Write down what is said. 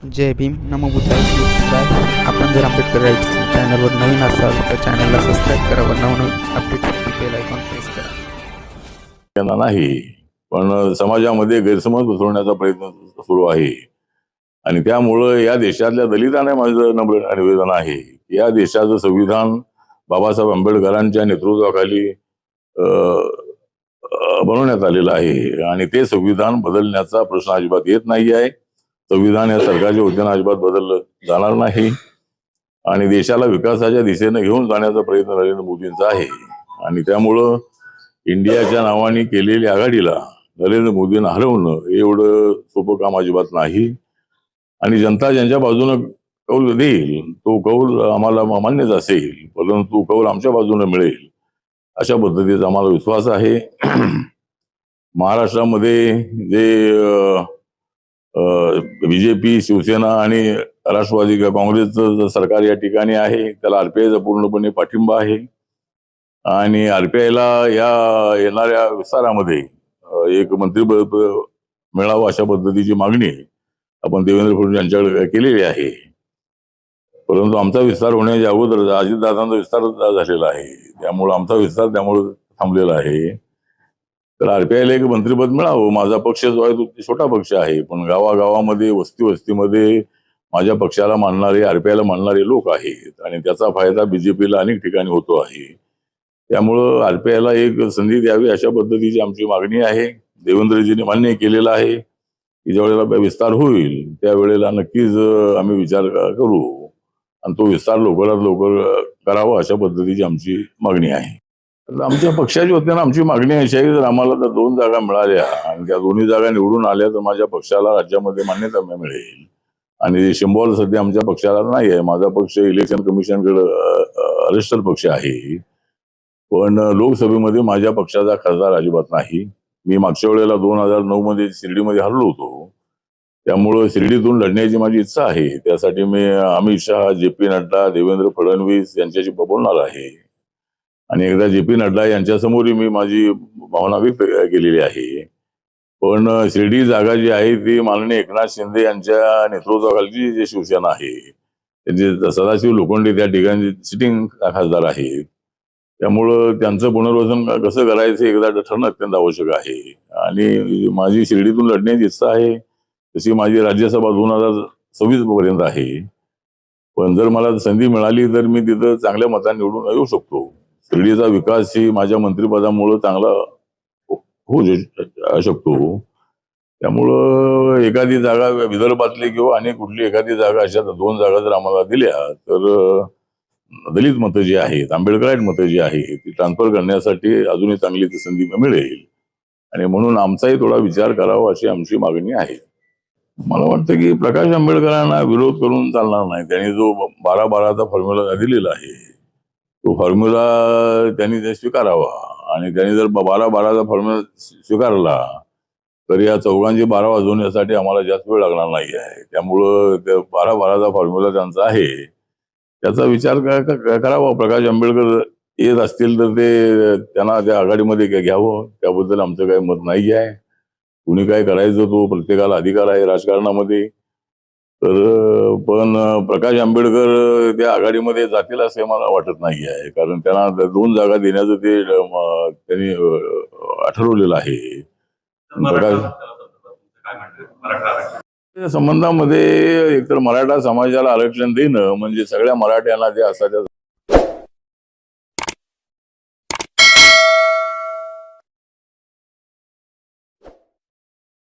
जय भीम नमोबुद्धाय आपण जर आंबेडकर राईट्स चॅनलवर नवीन असाल तर चॅनलला सबस्क्राईब करा व नवनवीन अपडेटसाठी बेल आयकॉन प्रेस करा. नाही पण समाजामध्ये गैरसमज पसरवण्याचा प्रयत्न सुरू आहे. आणि त्यामुळं या देशातल्या दलितांना माझं नम्र निवेदन आहे या देशाचं संविधान बाबासाहेब आंबेडकरांच्या नेतृत्वाखाली बनवण्यात आलेलं आहे. आणि ते संविधान बदलण्याचा प्रश्न अजिबात येत नाही आहे संविधान या सरकारच्या वतीनं अजिबात बदललं जाणार नाही आणि देशाला विकासाच्या दिशेनं घेऊन जाण्याचा प्रयत्न नरेंद्र मोदींचा आहे. आणि त्यामुळं इंडियाच्या नावाने केलेल्या आघाडीला नरेंद्र मोदींना हरवणं एवढं सोपं काम अजिबात नाही. आणि जनता ज्यांच्या बाजूनं कौल देईल तो कौल आम्हाला मान्यच असेल परंतु कौल आमच्या बाजूनं मिळेल अशा पद्धतीचा आम्हाला विश्वास आहे. महाराष्ट्रामध्ये जे बीजेपी शिवसेना आणि राष्ट्रवादी का काँग्रेसचं सरकार या ठिकाणी आहे. त्याला आरपीआयचा पूर्णपणे पाठिंबा आहे. आणि आरपीआयला या येणाऱ्या विस्तारामध्ये एक मंत्रिपद मिळावं अशा पद्धतीची मागणी आपण देवेंद्र फडणवीस यांच्याकडे केलेली आहे. परंतु आमचा विस्तार होण्याच्या अगोदर अजितदादांचा विस्तार झालेला आहे. त्यामुळं आमचा विस्तार त्यामुळे थांबलेला आहे. तर आरपीआयला एक मंत्रिपद मिळावं. माझा पक्ष जो आहे तो छोटा पक्ष आहे. पण गावागावामध्ये वस्ती वस्तीमध्ये माझ्या पक्षाला मानणारे आरपीआयला मानणारे लोक आहेत. आणि त्याचा फायदा बीजेपीला अनेक ठिकाणी होतो आहे. त्यामुळं आरपीआयला एक संधी द्यावी अशा पद्धतीची आमची मागणी आहे. देवेंद्रजीने मान्य केलेलं आहे की ज्यावेळेला विस्तार होईल त्यावेळेला नक्कीच आम्ही विचार करू. आणि तो विस्तार लवकरात लवकर करावा अशा पद्धतीची आमची मागणी आहे. आमच्या आमच्या होती ना आमची मागणी अशी आहे की जर आम्हाला जर दोन जागा मिळाल्या आणि त्या दोन्ही जागा निवडून आल्या तर माझ्या पक्षाला राज्यामध्ये मान्यता मिळेल. आणि शिंबॉल सध्या आमच्या पक्षाला नाही आहे. माझा पक्ष इलेक्शन कमिशनकडे रजिस्टर पक्ष आहे. पण लोकसभेमध्ये माझ्या पक्षाचा खासदार अजिबात नाही. मी मागच्या वेळेला दोन हजार नऊ मध्ये शिर्डीमध्ये हरलो होतो. त्यामुळं शिर्डीतून लढण्याची माझी इच्छा आहे. त्यासाठी मी अमित शहा जे पी नड्डा देवेंद्र फडणवीस यांच्याशी बोलणार आहे. आणि एकदा जे पी नड्डा यांच्यासमोरही मी माझी भावना व्यक्त केलेली आहे. पण शिर्डी जागा जी आहे ती माननीय एकनाथ शिंदे यांच्या नेतृत्वाखालची जी शिवसेना आहे त्यांचे सदाशिव लोखंडे त्या ठिकाणी सिटिंग खासदार आहेत. त्यामुळं त्यांचं पुनर्वसन कसं करायचं एकदा ठरणं अत्यंत आवश्यक आहे. आणि माझी शिर्डीतून लढण्याची इच्छा आहे तशी माझी राज्यसभा दोन हजार सव्वीस पर्यंत आहे. पण जर मला संधी मिळाली तर मी तिथं चांगल्या मताने निवडून येऊ शकतो. शिर्डीचा विकास ही माझ्या मंत्रिपदामुळं चांगला होऊ शकतो. त्यामुळं एखादी जागा विदर्भातली किंवा आणि कुठली एखादी जागा अशा दोन जागा जर आम्हाला दिल्या तर दलित मतं जी आहेत आंबेडकराईट मतं जी आहेत ती ट्रान्सफर करण्यासाठी अजूनही चांगली ती संधी मिळेल. आणि म्हणून आमचाही थोडा विचार करावा अशी आमची मागणी आहे. मला वाटतं की प्रकाश आंबेडकरांना विरोध करून चालणार नाही. त्यांनी जो बारा बाराचा फॉर्म्युला दिलेला आहे तो फॉर्म्युला त्यांनी ते स्वीकारावा. आणि त्यांनी जर बारा बाराचा फॉर्म्युला स्वीकारला तर या चौघांची बारा वाजवण्यासाठी आम्हाला जास्त वेळ लागणार नाही आहे. त्यामुळं ते बारा बाराचा फॉर्म्युला त्यांचा आहे. त्याचा विचार करावा. प्रकाश आंबेडकर येत असतील तर ते त्यांना त्या आघाडीमध्ये घ्यावं. त्याबद्दल आमचं काही मत नाही आहे कुणी काय करायचं तो प्रत्येकाला अधिकार आहे राजकारणामध्ये. तर पण प्रकाश आंबेडकर त्या आघाडीमध्ये जातील असं मला वाटत नाही आहे कारण त्यांना दोन जागा देण्याचं ते त्यांनी ठरवलेलं आहे. प्रकाश संबंधामध्ये एकतर मराठा समाजाला आरक्षण देणं म्हणजे सगळ्या मराठ्यांना जे असतात त्या